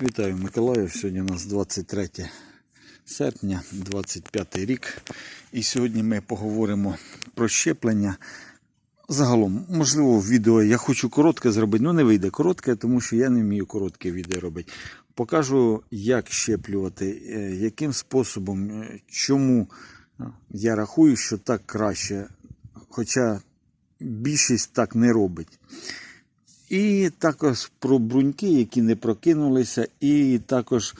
Вітаю Миколаїв. Сьогодні у нас 23 серпня, 25 рік. І сьогодні ми поговоримо про щеплення. Загалом, можливо, відео я хочу коротке зробити, ну не вийде коротке, тому що я не вмію коротке відео робити. Покажу, як щеплювати, е, яким способом, е, чому е, я рахую, що так краще. Хоча більшість так не робить. І також про бруньки, які не прокинулися, і також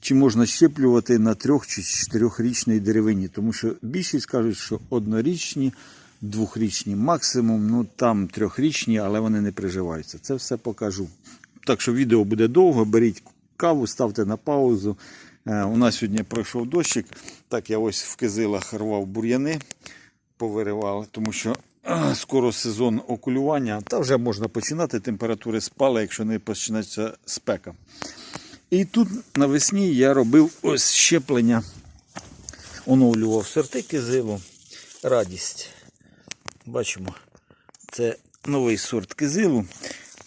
чи можна щеплювати на трьох чи чотирьохрічній деревині, тому що більшість кажуть, що однорічні, двохрічні максимум, ну там трьохрічні, але вони не приживаються. Це все покажу. Так що відео буде довго, беріть каву, ставте на паузу. Е, У нас сьогодні пройшов дощик. Так я ось в кизилах рвав бур'яни, повиривали, тому що скоро сезон окулювання, та вже можна починати, температури спали, якщо не почнеться спека. І тут навесні я робив ось щеплення, оновлював сорти кизилу. Радість. Бачимо, це новий сорт кизилу.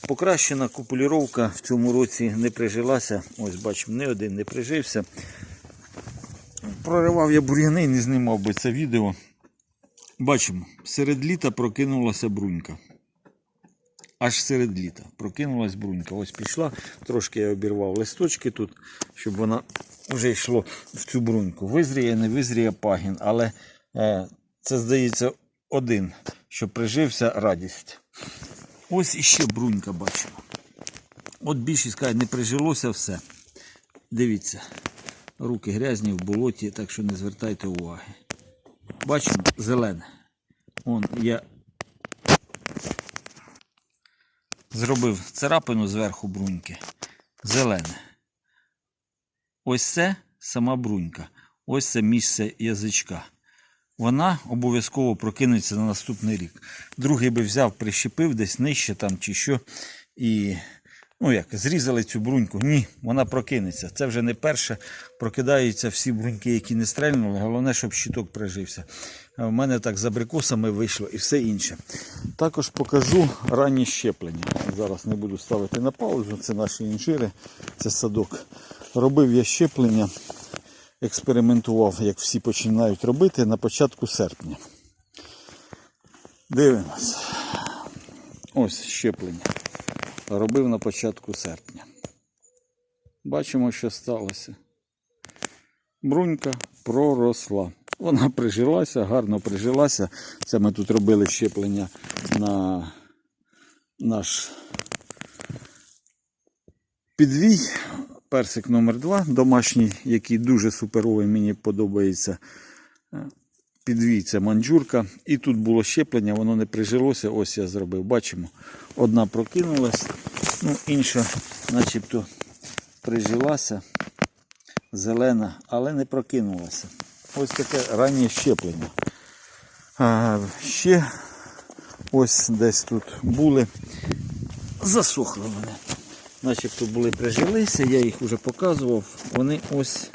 Покращена купулюровка в цьому році не прижилася. Ось бачимо, не один не прижився. Проривав я бур'яни не знімав би це відео. Бачимо, серед літа прокинулася брунька. Аж серед літа прокинулась брунька. Ось пішла. Трошки я обірвав листочки тут, щоб вона вже йшло в цю бруньку. Визріє, не визріє пагін, але е, це здається один, що прижився радість. Ось іще брунька бачимо. От більшість каже, не прижилося все. Дивіться, руки грязні в болоті, так що не звертайте уваги. Бачимо зелене. Вон я зробив царапину зверху бруньки. Зелене. Ось це сама брунька. Ось це місце язичка. Вона обов'язково прокинеться на наступний рік. Другий би взяв, прищепив десь нижче там чи що. І ну як, зрізали цю бруньку. Ні, вона прокинеться. Це вже не перше. Прокидаються всі бруньки, які не стрельнули. Головне, щоб щиток прижився. В мене так з абрикосами вийшло і все інше. Також покажу ранні щеплення. Зараз не буду ставити на паузу. Це наші інжири, це садок. Робив я щеплення, експериментував, як всі починають робити на початку серпня. Дивимось. Ось щеплення. Робив на початку серпня. Бачимо, що сталося. Брунька проросла. Вона прижилася, гарно прижилася. Це ми тут робили щеплення на наш підвій. Персик номер 2 домашній, який дуже суперовий, мені подобається. Підвій це манджурка. І тут було щеплення, воно не прижилося. Ось я зробив. Бачимо, одна прокинулась, ну, інша начебто прижилася, зелена, але не прокинулася. Ось таке раннє щеплення. А, ще ось десь тут були. Засохли вони. Начебто були прижилися, я їх вже показував. Вони ось.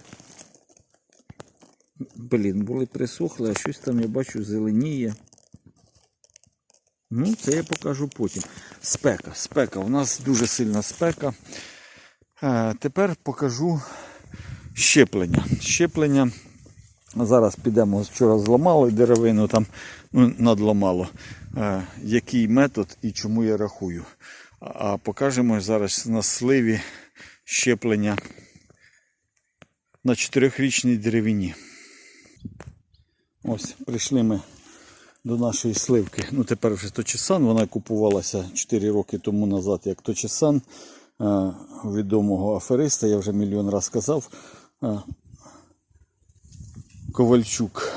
Блін, були присохли, а щось там я бачу зеленіє. Ну, це я покажу потім. Спека, спека. У нас дуже сильна спека. А, тепер покажу щеплення. Щеплення. Зараз підемо, вчора зламали деревину, там ну, надламало. А, який метод і чому я рахую. А покажемо зараз на сливі щеплення на 4-річній деревині. Ось, прийшли ми до нашої сливки. Ну, тепер вже Точесан. Вона купувалася 4 роки тому назад як Точесан е, відомого афериста. Я вже мільйон раз казав. Е, Ковальчук.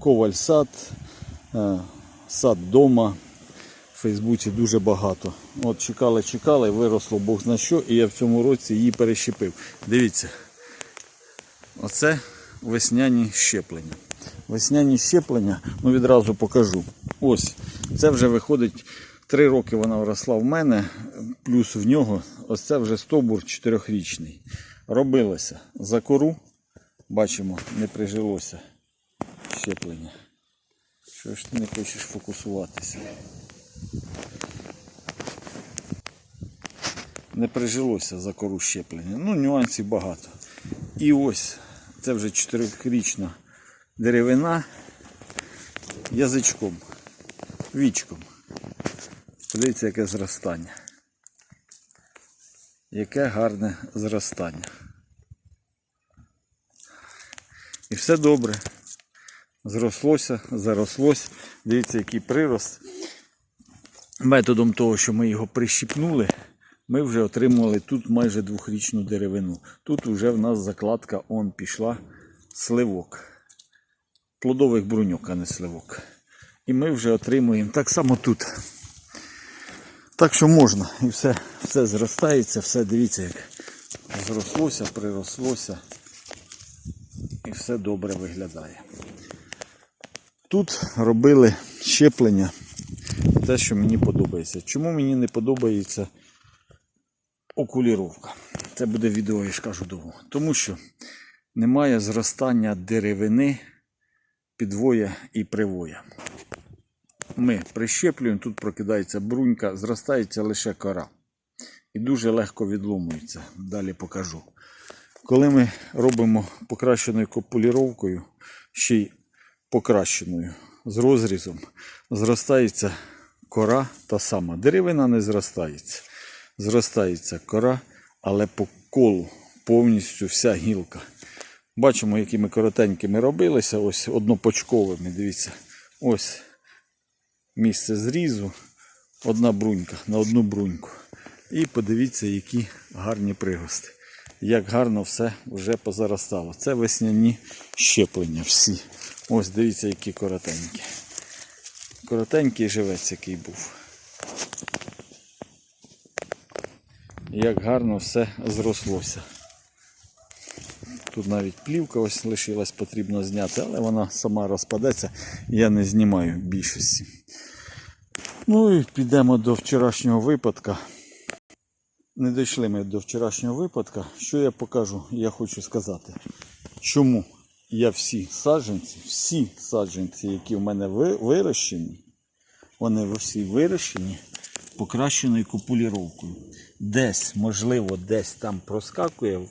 Коваль сад, е, сад дома. В Фейсбуці дуже багато. От чекали, чекали, виросло Бог зна що, і я в цьому році її перещепив. Дивіться. Оце весняні щеплення. Весняні щеплення, ну відразу покажу. Ось, це вже виходить, три роки вона вросла в мене, плюс в нього, ось це вже стовбур чотирьохрічний. Робилося за кору, бачимо, не прижилося щеплення. Що ж ти не хочеш фокусуватися? не прижилося за кору щеплення. Ну, нюансів багато. І ось це вже чотирирічна деревина язичком, вічком. Подивіться, яке зростання. Яке гарне зростання. І все добре. Зрослося, зарослось. Дивіться, який прирост. Методом того, що ми його прищіпнули, ми вже отримали тут майже двохрічну деревину. Тут вже в нас закладка он пішла сливок. Плодових бруньок, а не сливок. І ми вже отримуємо так само тут. Так що можна. І все, все зростається, все дивіться, як зрослося, прирослося. І все добре виглядає. Тут робили щеплення, те, що мені подобається. Чому мені не подобається окуліровка? Це буде відео, я ж кажу довго. Тому що немає зростання деревини підвоя і привоя. Ми прищеплюємо, тут прокидається брунька, зростається лише кора. І дуже легко відломується. Далі покажу. Коли ми робимо покращеною копуліровкою, ще й покращеною з розрізом, зростається кора та сама. Деревина не зростається. Зростається кора, але по колу повністю вся гілка. Бачимо, якими коротенькими робилися, ось однопочковими. Дивіться, ось місце зрізу, одна брунька на одну бруньку. І подивіться, які гарні пригости. Як гарно все вже позаростало. Це весняні щеплення всі. Ось дивіться, які коротенькі. Коротенький живець, який був. Як гарно все зрослося. Тут навіть плівка ось лишилась, потрібно зняти, але вона сама розпадеться. Я не знімаю більшості. Ну і підемо до вчорашнього випадка. Не дійшли ми до вчорашнього випадка. Що я покажу, я хочу сказати. Чому я всі саджанці, всі саджанці, які в мене вирощені, вони всі вирощені покращеною копуліровкою. Десь, можливо, десь там проскакує в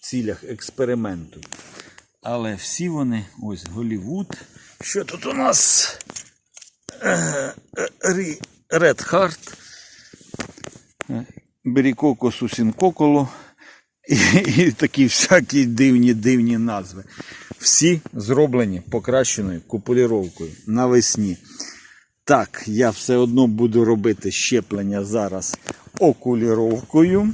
цілях експерименту. Але всі вони, ось Голівуд. Що тут у нас? Ред Харт. Берікоко Сусінкоколо і, і такі всякі дивні дивні назви. Всі зроблені покращеною купуліровкою навесні. Так, я все одно буду робити щеплення зараз окуліровкою.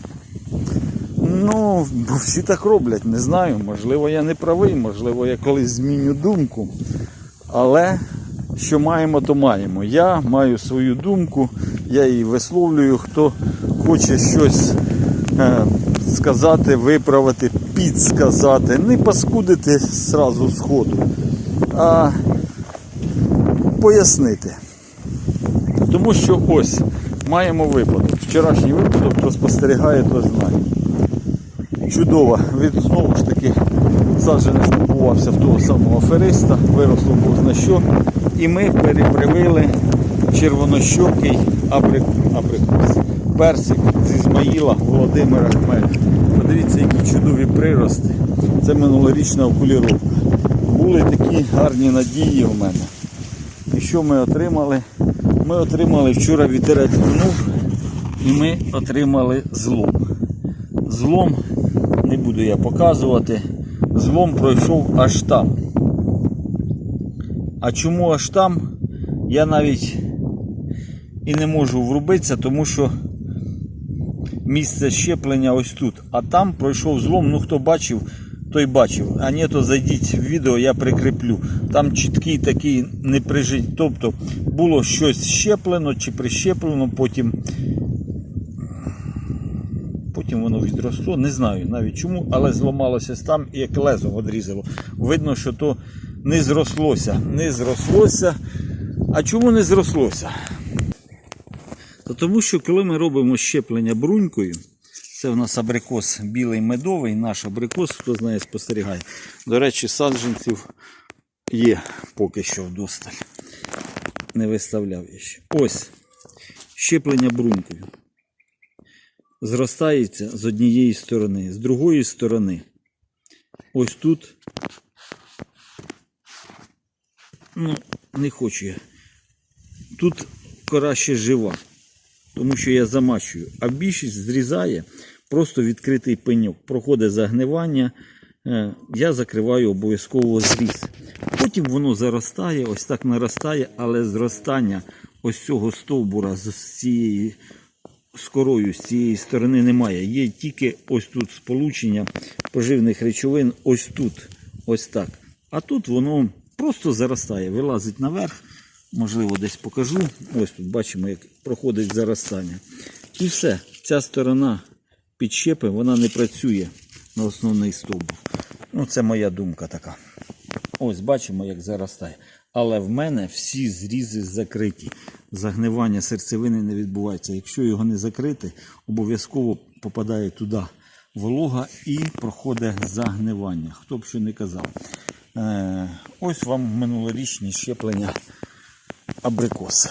Ну, бо всі так роблять, не знаю. Можливо, я не правий, можливо, я колись зміню думку. Але що маємо, то маємо. Я маю свою думку, я її висловлюю. Хто хоче щось е, сказати, виправити, підсказати, не паскудити зразу з ходу, а пояснити. Тому що ось маємо випадок. Вчорашній випадок, хто спостерігає, то знає. Чудово. Від знову ж таки саджанець купувався в того самого афериста, виросло Бог що. І ми перепривили червонощокий абрик... абрикос. Персик з Ізмаїла Володимира Хмеля. Подивіться, які чудові прирости. Це минулорічна окуліровка. Були такі гарні надії у мене. І що ми отримали? Ми отримали вчора вітерець дунув і ми отримали злом. Злом не буду я показувати. Злом пройшов аж там. А чому аж там? Я навіть і не можу врубитися, тому що місце щеплення ось тут. А там пройшов злом. Ну хто бачив, той бачив. А ні, то зайдіть в відео, я прикріплю. Там чіткий такий не прижить. Тобто було щось щеплено чи прищеплено, потім потім воно відросло. Не знаю навіть чому, але зламалося там і як лезо відрізало. Видно, що то не зрослося. Не зрослося. А чому не зрослося? Та тому що коли ми робимо щеплення брунькою, це в нас абрикос білий медовий, наш абрикос, хто знає, спостерігає. До речі, саджанців є поки що вдосталь. Не виставляв ще. Ось щеплення брунькою. зростається з однієї сторони, з другої сторони. Ось тут. Ну, не хочу я. Тут кора ще жива, тому що я замачую. А більшість зрізає просто відкритий пеньок. Проходить загнивання. е, Я закриваю обов'язково зріз. Потім воно заростає, ось так наростає, але зростання ось цього стовбура з цієї з корою з цієї сторони немає. Є тільки ось тут сполучення поживних речовин, ось тут, ось так. А тут воно просто заростає, вилазить наверх. Можливо, десь покажу. Ось тут бачимо, як проходить заростання. І все. Ця сторона підщепи, вона не працює на основний стовбур. Ну, це моя думка така. Ось бачимо, як заростає. Але в мене всі зрізи закриті. Загнивання серцевини не відбувається. Якщо його не закрити, обов'язково попадає туди волога і проходить загнивання. Хто б що не казав. Е, ось вам минулорічні щеплення абрикоси.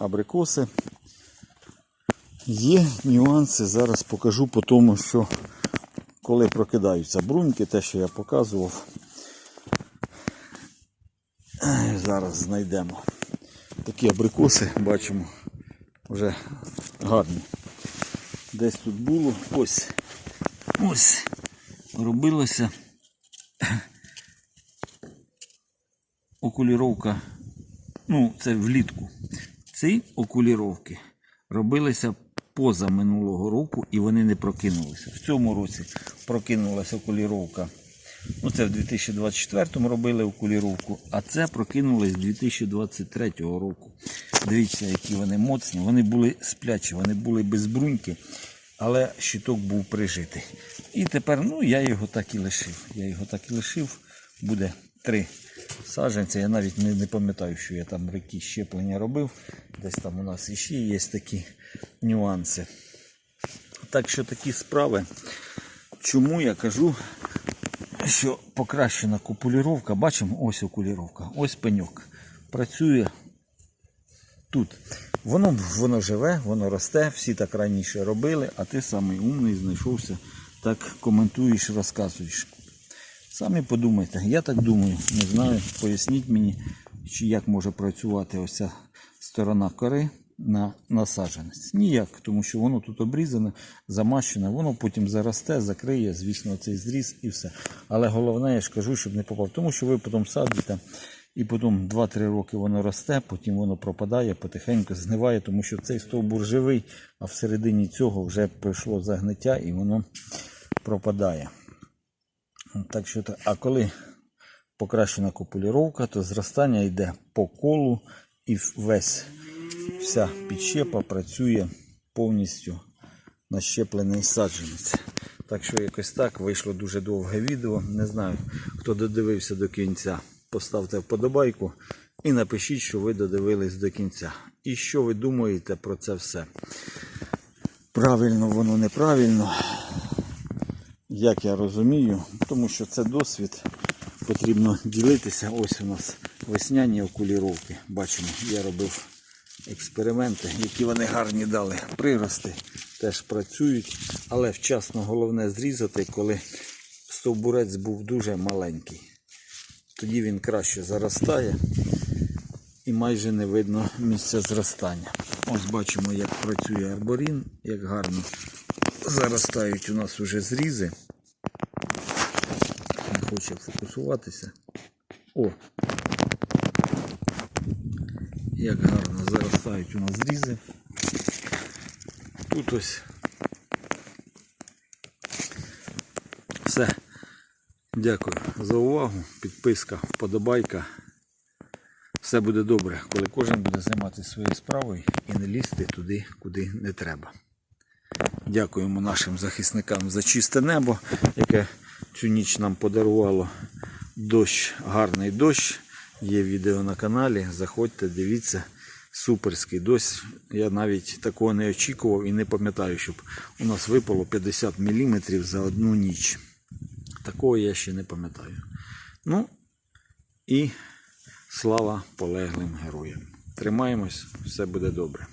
Абрикоси. Є нюанси, зараз покажу по тому, що коли прокидаються бруньки, те, що я показував, Зараз знайдемо. Такі абрикоси, бачимо, вже гарні. Десь тут було, ось, ось, робилося окуліровка, ну, це влітку. Ці окуліровки робилися поза минулого року і вони не прокинулися. В цьому році прокинулася окуліровка. Ну, це в 2024 робили окуліровку, а це прокинулись 2023 року. Дивіться, які вони моцні. Вони були сплячі, вони були без бруньки, але щиток був прижитий. І тепер ну, я його так і лишив. Я його так і лишив. Буде три саджанці. Я навіть не, не пам'ятаю, що я там які щеплення робив. Десь там у нас іще є такі нюанси. Так що такі справи. Чому я кажу, що покращена купуліровка, бачимо, ось окуліровка, ось пеньок. Працює тут. Воно, воно живе, воно росте, всі так раніше робили, а ти самий умний знайшовся, так коментуєш, розказуєш. Самі подумайте, я так думаю, не знаю, поясніть мені, чи як може працювати ось ця сторона кори на насадженець. Ніяк, тому що воно тут обрізане, замащене, воно потім заросте, закриє, звісно, цей зріз і все. Але головне, я ж кажу, щоб не попав. Тому що ви потім садите, і потім 2-3 роки воно росте, потім воно пропадає, потихеньку зниває, тому що цей стовбур живий, а всередині цього вже прийшло загниття і воно пропадає. Так що, а коли покращена копуліровка, то зростання йде по колу і весь вся підщепа працює повністю на щеплений саджанець. Так що якось так вийшло дуже довге відео. Не знаю, хто додивився до кінця. Поставте вподобайку і напишіть, що ви додивились до кінця. І що ви думаєте про це все. Правильно воно неправильно як я розумію, тому що це досвід. Потрібно ділитися. Ось у нас весняні окуліровки. Бачимо, я робив експерименти, які вони гарні дали. Прирости теж працюють, але вчасно головне зрізати, коли стовбурець був дуже маленький. Тоді він краще заростає і майже не видно місця зростання. Ось бачимо, як працює арборін, як гарно заростають у нас уже зрізи. Не хоче фокусуватися. О! Як гарно заростають у нас зрізи. Тут ось все. Дякую за увагу. Підписка, вподобайка. Все буде добре, коли кожен буде займатися своєю справою і не лізти туди, куди не треба. Дякуємо нашим захисникам за чисте небо, яке цю ніч нам подарувало дощ, гарний дощ. Є відео на каналі. Заходьте, дивіться. Суперський дощ. Я навіть такого не очікував і не пам'ятаю, щоб у нас випало 50 мм за одну ніч. Такого я ще не пам'ятаю. Ну і слава полеглим героям. Тримаємось, все буде добре.